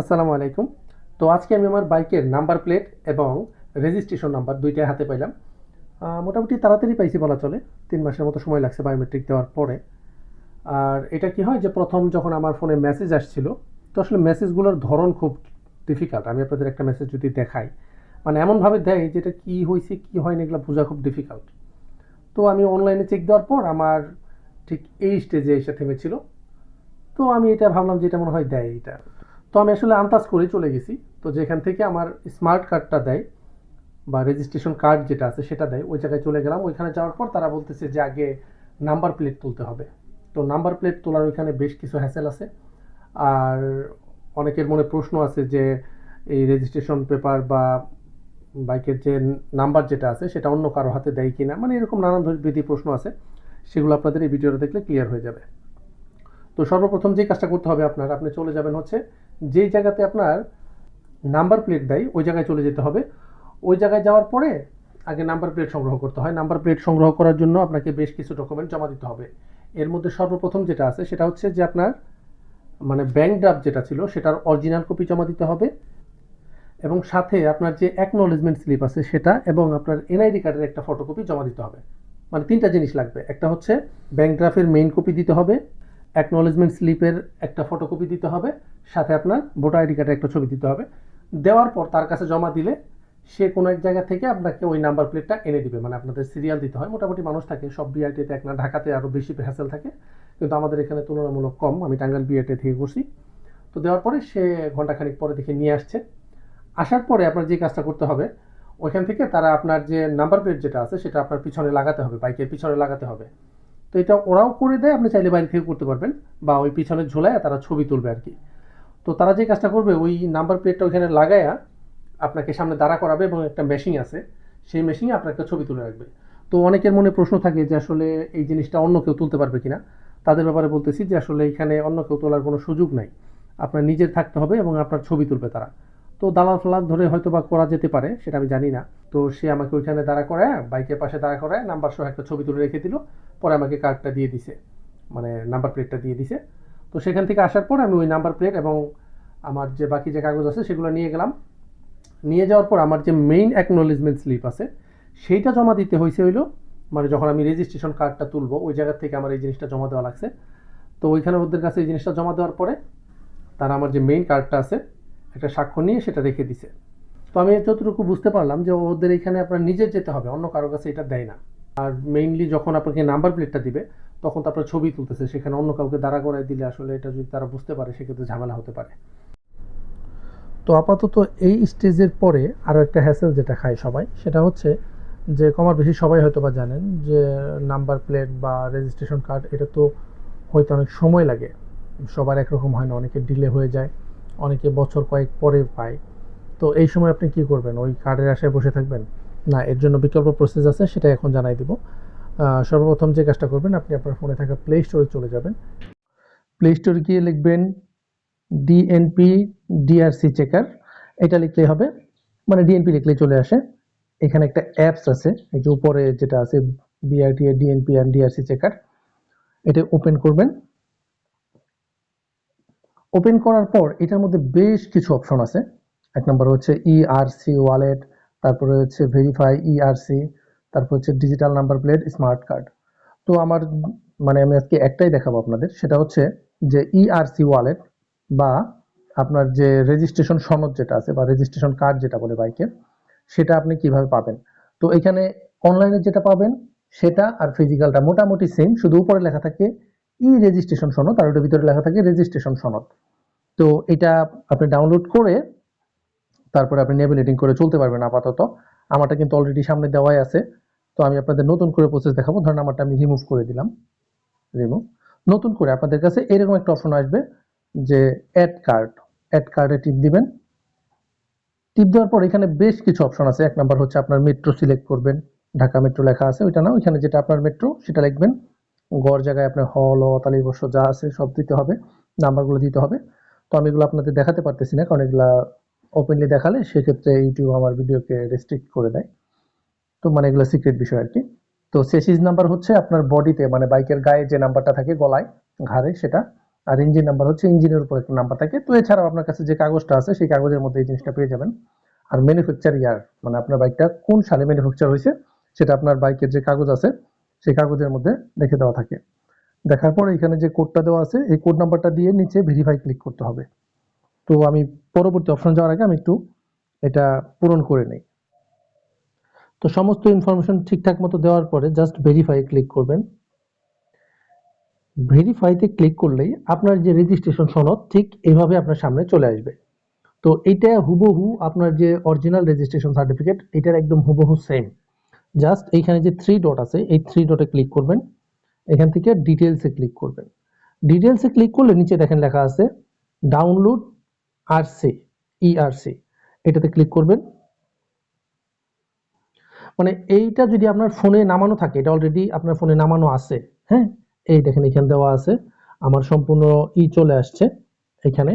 আসসালামু আলাইকুম। তো আজকে আমি আমার বাইকের নাম্বার প্লেট এবং রেজিস্ট্রেশন নাম্বার দুইটাই হাতে পাইলাম। মোটামুটি তাড়াতাড়ি পাইছি বলা চলে। তিন মাসের মতো সময় লাগছে বায়োমেট্রিক দেওয়ার পরে। আর এটা কি হয় যে প্রথম যখন আমার ফোনে মেসেজ আসছিল, তো আসলে মেসেজগুলোর ধরন খুব ডিফিকাল্ট আমি আপনাদের একটা মেসেজ যদি দেখাই। মানে এমনভাবে দেয় যেটা কি হয়েছে কি হয়নি এগুলো বোঝা খুব ডিফিকাল্ট তো আমি অনলাইনে চেক দেওয়ার পর আমার ঠিক এই স্টেজে এসে থেমেছিল। তো আমি এটা ভাবলাম যে এটা মনে হয় দেয় এটা। তো আমি আসলে আন্দাজ করে চলে গেছি। তো যেখান থেকে আমার স্মার্ট কার্ডটা দেয় বা রেজিস্ট্রেশন কার্ড যেটা আছে সেটা দেয়, ওই জায়গায় চলে গেলাম। ওইখানে যাওয়ার পর তারা বলতেছে যে আগে নাম্বার প্লেট তুলতে হবে। তো নাম্বার প্লেট তোলার ওইখানে বেশ কিছু হ্যাসেল আছে। আর অনেকের মনে প্রশ্ন আছে যে এই রেজিস্ট্রেশন পেপার বা বাইকের যে নাম্বার যেটা আছে সেটা অন্য কারও হাতে দেয় কিনা? মানে এরকম নানান বিধি প্রশ্ন আছে। সেগুলো আপনাদের এই ভিডিওটা দেখলে ক্লিয়ার হয়ে যাবে। তো সর্বপ্রথম যে কাজটা করতে হবে আপনার, আপনি চলে যাবেন হচ্ছে যেই জায়গাতে আপনার নাম্বার প্লেট দেয়, ওই জায়গায় চলে যেতে হবে। ওই জায়গায় যাওয়ার পরে আগে নাম্বার প্লেট সংগ্রহ করতে হয়। নাম্বার প্লেট সংগ্রহ করার জন্য আপনাকে বেশ কিছু ডকুমেন্ট জমা দিতে হবে। এর মধ্যে সর্বপ্রথম যেটা আছে, সেটা হচ্ছে যে আপনার মানে ব্যাংক ড্রাফট যেটা ছিল, সেটার অরিজিনাল কপি জমা দিতে হবে। এবং সাথে আপনার যে অ্যাকনোলেজমেন্ট স্লিপ আছে, সেটা এবং আপনার এনআইডি কার্ডের একটা ফটোকপি জমা দিতে হবে। মানে তিনটা জিনিস লাগবে। একটা হচ্ছে ব্যাংক ড্রাফের মেইন কপি দিতে হবে। অ্যাকনোলেজমেন্ট স্লিপের একটা ফটোকপি দিতে হবে, সাথে আপনার ভোটার আইডি কার্ডের একটা ছবি দিতে হবে। দেওয়ার পর তার কাছে জমা দিলে সে কোনো এক জায়গা থেকে আপনাকে ওই নাম্বার প্লেটটা এনে দিবে। মানে আপনাদের সিরিয়াল দিতে হয়। মোটামুটি মানুষ থাকে, সব বিআইটিতে এক না, ঢাকাতে আরও বেশি হ্যাসেল থাকে। কিন্তু আমাদের এখানে তুলনামূলক কম। আমি টাঙ্গাইল বিআইটি থেকে করছি। তো দেওয়ার পরে সে ঘন্টাখানিক পরে দেখে নিয়ে আসছে। আসার পরে আপনার যে কাজটা করতে হবে, ওইখান থেকে তারা আপনার যে নাম্বার প্লেট যেটা আছে, সেটা আপনার পিছনে লাগাতে হবে। বাইকের পিছনে লাগাতে হবে। তো এটা ওরাও করে দেয়, আপনি চাইলে বাইরে থেকে করতে পারবেন। বা ওই পিছনে ঝোলায় তারা ছবি তুলবে আর কি। তো তারা যে কাজটা করবে, ওই নাম্বার প্লেটটা ওইখানে লাগায়া আপনাকে সামনে দাঁড়া করাবে এবং একটা মেশিন আছে, সেই মেশিনে আপনার একটা ছবি তুলে রাখবে। তো অনেকের মনে প্রশ্ন থাকে যে আসলে এই জিনিসটা অন্য কেউ তুলতে পারবে কিনা? তাদের ব্যাপারে বলতেছি যে আসলে এখানে অন্য কেউ তোলার কোনো সুযোগ নাই। আপনার নিজের থাকতে হবে এবং আপনার ছবি তুলবে তারা। তো দালাল ফালাল ধরে হয়তো বা করা যেতে পারে, সেটা আমি জানি না। তো সে আমাকে ওইখানে দাঁড়া করায় বাইকের পাশে দাঁড়া করায় নাম্বার সহ একটা ছবি তুলে রেখে দিল, পরে আমাকে কার্ডটা দিয়ে দিছে। মানে নাম্বার প্লেটটা দিয়ে দিছে। তো সেখান থেকে আসার পর আমি ওই নাম্বার প্লেট এবং আমার যে বাকি যে কাগজ আছে সেগুলো নিয়ে গেলাম। নিয়ে যাওয়ার পর আমার যে মেইন অ্যাকনোলেজমেন্ট স্লিপ আছে, সেইটা জমা দিতে হয়েছে হইল মানে যখন আমি রেজিস্ট্রেশন কার্ডটা তুলবো, ওই জায়গা থেকে আমার এই জিনিসটা জমা দেওয়া লাগছে। তো ওইখানে ওদের কাছে এই জিনিসটা জমা দেওয়ার পরে, তারা আমার যে মেইন কার্ডটা আছে একটা স্বাক্ষর নিয়ে সেটা রেখে দিছে। তো আমি যতটুকু বুঝতে পারলাম যে ওদের এখানে আপনার নিজের যেতে হবে, অন্য কারও কাছে এটা দেয় না। আর মেইনলি যখন আপনাকে নাম্বার প্লেটটা দিবে, তখন তো আপনার ছবি তুলতেছে, সেখানে অন্য কাউকে দাঁড়া করায় দিলে আসলে এটা যদি তারা বুঝতে পারে, সেক্ষেত্রে ঝামেলা হতে পারে। তো আপাতত এই স্টেজের পরে আরও একটা হ্যাসেল যেটা খায় সবাই, সেটা হচ্ছে যে কমার বেশি সবাই হয়তো বা জানেন যে নাম্বার প্লেট বা রেজিস্ট্রেশন কার্ড এটা তো হয়তো অনেক সময় লাগে। সবার একরকম হয় না অনেকে ডিলে হয়ে যায়। অনেকে বছর কয়েক পরে পায়। তো এই সময় আপনি কি করবেন? ওই কার্ডের আশায় বসে থাকবেন? না, এর জন্য বিকল্প প্রসেস আছে, সেটা এখন জানাই দিব। সর্বপ্রথম যে কাজটা করবেন, আপনি আপনার ফোনে থাকা প্লে স্টোরে চলে যাবেন। প্লে স্টোরে গিয়ে লিখবেন ডিএনপি ডিআরসি চেকার এটা লিখলেই হবে। মানে ডিএনপি লিখলেই চলে আসে। এখানে একটা অ্যাপস আছে, এই যে উপরে যেটা আছে BRT DNP and DRC checker এটা ওপেন করবেন। ওপেন করার পর এটার মধ্যে বেশ কিছু অপশন আছে। এক নম্বর হচ্ছে ইআরসি ওয়ালেট তারপরে হচ্ছে ভেরিফাই ইআরসি তারপর হচ্ছে digital number plate smart card তো আমার মানে আমি আজকে একটাই দেখাবো আপনাদের, সেটা হচ্ছে যে ইআরসি ওয়ালেট বা আপনার যে রেজিস্ট্রেশন সনদ যেটা আছে বা রেজিস্ট্রেশন কার্ড যেটা বলে বাইকের সেটা আপনি কীভাবে পাবেন? তো এখানে অনলাইনে যেটা পাবেন, সেটা আর ফিজিক্যালটা মোটামুটি সেম শুধু উপরে লেখা থাকে ই রেজিস্ট্রেশন সনদ, আর ওটার ভিতরে লেখা থাকে রেজিস্ট্রেশন সনদ। তো এটা আপনি ডাউনলোড করে, তারপরে আপনি নেভিগেটিং করে চলতে পারবেন আপাতত। আমারটা কিন্তু অলরেডি সামনে দেওয়াই আছে। তো আমি আপনাদের নতুন করে প্রসেস দেখাবো। ধরেন আমারটা আমি রিমুভ করে দিলাম। রিমুভ নতুন করে আপনাদের কাছে এরকম একটা অপশন আসবে যে অ্যাড কার্ড অ্যাড কার্ডে টিপ দিবেন। টিপ দেওয়ার পর এখানে বেশ কিছু অপশন আছে। এক নাম্বার হচ্ছে আপনার মেট্রো সিলেক্ট করবেন। ঢাকা মেট্রো লেখা আছে, ওইটা না ওইখানে যেটা আপনার মেট্রো সেটা লিখবেন। গড় জায়গায় আপনার হল ও তালি বর্ষ যা আছে সব দিতে হবে, নাম্বারগুলো দিতে হবে। তো আমি এগুলো আপনাদের দেখাতে পারতেছি না, কারণ এগুলা ওপেনলি দেখালে সেক্ষেত্রে ইউটিউব আমার ভিডিওকে রেস্ট্রিক্ট করে দেয়। তো মানে এগুলো সিক্রেট বিষয় আর কি তো সেসিস নাম্বার হচ্ছে আপনার বডিতে মানে বাইকের গায়ে যে নাম্বারটা থাকে গলায়, ঘাড়ে সেটা, আর ইঞ্জিন নাম্বার হচ্ছে ইঞ্জিনের উপর একটা নাম্বার থাকে। তো এছাড়াও আপনার কাছে যে কাগজটা আছে সেই কাগজের মধ্যে এই জিনিসটা পেয়ে যাবেন। আর ম্যানুফ্যাকচার ইয়ার মানে আপনার বাইকটা কোন সালে ম্যানুফ্যাকচার হয়েছে, সেটা আপনার বাইকের যে কাগজ আছে সেই কাগজের মধ্যে লিখে দেওয়া থাকে। দেখার পর এখানে যে কোডটা দেওয়া আছে, এই কোড নাম্বারটা দিয়ে নিচে ভেরিফাই ক্লিক করতে হবে। তো আমি পরবর্তী অপশন যাওয়ার আগে আমি একটু এটা পূরণ করে নেই। তো সমস্ত ইনফরমেশন ঠিকঠাক মতো দেওয়ার পরে জাস্ট ভেরিফাই ক্লিক করবেন। ভেরিফাইতে ক্লিক করলেই আপনার যে রেজিস্ট্রেশন সনদ, ঠিক এইভাবে আপনার সামনে চলে আসবে। তো এইটা হুবহু আপনার যে অরিজিনাল রেজিস্ট্রেশন সার্টিফিকেট এটার একদম হুবহু সেম জাস্ট এইখানে যে থ্রি ডট আছে, এই থ্রি ডটে ক্লিক করবেন। এখান থেকে ডিটেলসে ক্লিক করবেন। ডিটেলসে ক্লিক করলে নিচে দেখেন লেখা আছে ডাউনলোড আরসি ইআরসি এটাতে ক্লিক করবেন। মানে এইটা যদি আপনার ফোনে নামানো থাকে, এটা অলরেডি আপনার ফোনে নামানো আছে হ্যাঁ? এই দেখেন এখানে দেওয়া আছে, আমার সম্পূর্ণ ই চলে আসছে, এখানে।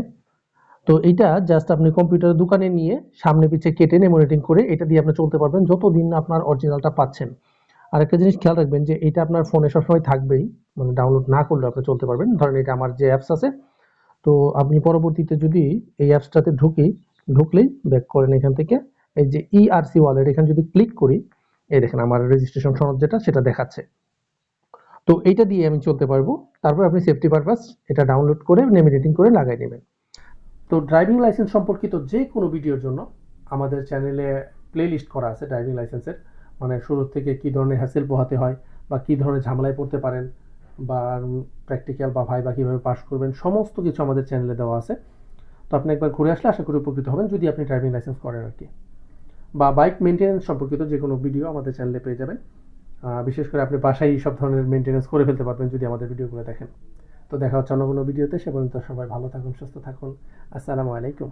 তো এটা জাস্ট আপনি কম্পিউটারের দোকানে নিয়ে সামনে পিছে কেটে নেমোনেটিং করে এটা দিয়ে আপনি চলতে পারবেন যতদিন আপনার অরিজিনালটা পাচ্ছেন। আর একটা জিনিস খেয়াল রাখবেন যে এটা আপনার ফোনে সবসময় থাকবেই মানে ডাউনলোড না করলে আপনি চলতে পারবেন। ধরেন এটা আমার যে অ্যাপস আছে, তো আপনি পরবর্তীতে যদি এই অ্যাপসটাতে ঢুকি ঢুকলেই ব্যাক করেন এখান থেকে, এই যে E ইআরসি ওয়ালেট এখানে যদি ক্লিক করি, এই দেখেন আমার রেজিস্ট্রেশন সনদ যেটা, সেটা দেখাচ্ছে। তো এইটা দিয়ে আমি চলতে পারব, তারপর আপনি সেফটি পারপাস এটা ডাউনলোড করে নেমিনেটিং করে লাগাই নেবেন। তো ড্রাইভিং লাইসেন্স সম্পর্কিত যে কোনো ভিডিওর জন্য আমাদের চ্যানেলে প্লেলিস্ট করা আছে ড্রাইভিং লাইসেন্সের মানে শুরু থেকে কি ধরনের হ্যাসেল পোহাতে হয় বা কি ধরনের ঝামেলায় পড়তে পারেন বা প্র্যাকটিক্যাল বা ভাই বা কীভাবে পাস করবেন, সমস্ত কিছু আমাদের চ্যানেলে দেওয়া আছে। তো আপনি একবার ঘুরে আসলে আশা করি উপকৃত হবেন যদি আপনি ড্রাইভিং লাইসেন্স করেন আর কি বা বাইক মেনটেন্যান্স সম্পর্কিত যে কোনো ভিডিও আমাদের চ্যানেলে পেয়ে যাবেন। বিশেষ করে আপনি বাসায় সব ধরনের মেনটেন্যান্স করে ফেলতে পারবেন যদি আমাদের ভিডিওগুলো দেখেন। তো দেখা হচ্ছে অন্য কোনো ভিডিওতে। সে পর্যন্ত সবাই ভালো থাকুন, সুস্থ থাকুন। আসসালামু আলাইকুম।